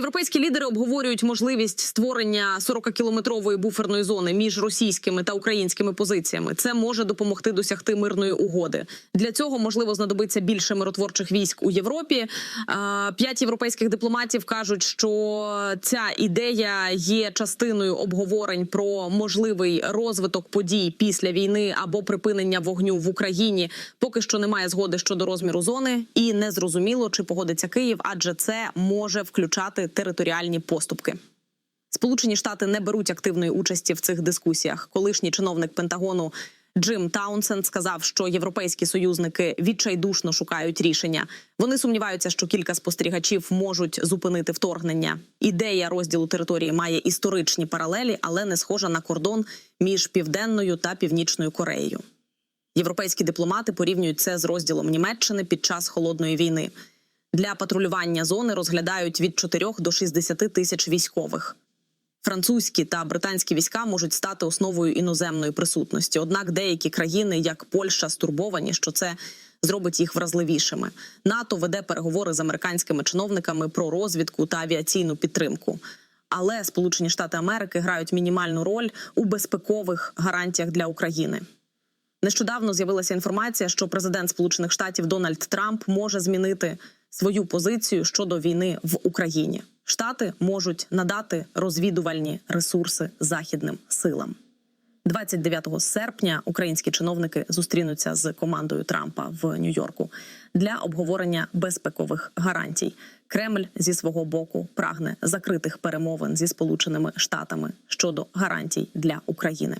Європейські лідери обговорюють можливість створення 40-кілометрової буферної зони між російськими та українськими позиціями. Це може допомогти досягти мирної угоди. Для цього можливо знадобиться більше миротворчих військ у Європі. П'ять європейських дипломатів кажуть, що ця ідея є частиною обговорень про можливий розвиток подій після війни або припинення вогню в Україні. Поки що немає згоди щодо розміру зони, і не зрозуміло, чи погодиться Київ, адже це може включати територіальні поступки. Сполучені Штати не беруть активної участі в цих дискусіях. Колишній чиновник Пентагону Джим Таунсенд сказав, що європейські союзники відчайдушно шукають рішення. Вони сумніваються, що кілька спостерігачів можуть зупинити вторгнення. Ідея розділу території має історичні паралелі, але не схожа на кордон між південною та північною Кореєю. Європейські дипломати порівнюють це з розділом Німеччини під час холодної війни. Для патрулювання зони розглядають від 4 до 60 тисяч військових. Французькі та британські війська можуть стати основою іноземної присутності. Однак деякі країни, як Польща, стурбовані, що це зробить їх вразливішими. НАТО веде переговори з американськими чиновниками про розвідку та авіаційну підтримку. Але Сполучені Штати Америки грають мінімальну роль у безпекових гарантіях для України. Нещодавно з'явилася інформація, що президент Сполучених Штатів Дональд Трамп може змінити свою позицію щодо війни в Україні. Штати можуть надати розвідувальні ресурси західним силам. 29 серпня українські чиновники зустрінуться з командою Трампа в Нью-Йорку для обговорення безпекових гарантій. Кремль зі свого боку прагне закритих перемовин зі Сполученими Штатами щодо гарантій для України.